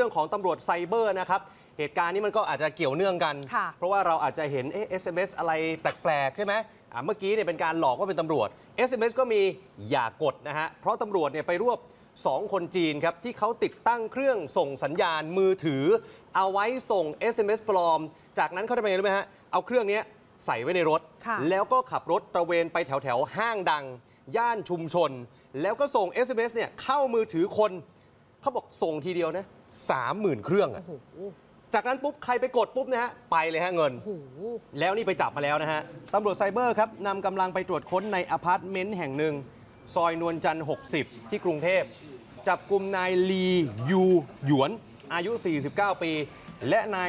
รื่องของตำรวจไซเบอร์นะครับเหตุการณ์นี้มันก็อาจจะเกี่ยวเนื่องกัน ค่ะ เพราะว่าเราอาจจะเห็นเอ๊ะ SMS อะไรแปลกๆ ใช่ไหมอ่าเมื่อกี้เนี่ยเป็นการหลอกว่าเป็นตำรวจ SMS ก็มีอย่ากดนะฮะ เพราะตำรวจเนี่ยไปรวบ 2 คนจีนครับ ที่เขาติดตั้งเครื่องส่งสัญญาณมือถือ เอาไว้ส่ง SMS ปลอม จากนั้นเขาทำยังไงรู้ไหมฮะ เอาเครื่องเนี้ยใส่ไว้ในรถ ค่ะ แล้วก็ขับรถตระเวนไปแถวแถวๆห้างดัง ย่านชุมชน แล้วก็ส่ง SMS เนี่ยเข้ามือถือคน เขาบอกส่งทีเดียวนะ สามหมื่นเครื่องอะโอ้โหจากนั้นปุ๊บใครไปกดปุ๊บนะฮะไปเลยฮะเงินโอ้โหแล้วนี่ไปจับมาแล้วนะฮะตำรวจไซเบอร์ครับนำกำลังไปตรวจค้นในอพาร์ตเมนต์แห่งหนึ่ง ซอยนวลจันทร์ 60 ที่กรุงเทพ จับกลุ่มนายลียูหยวนอายุ 49 ปี และนาย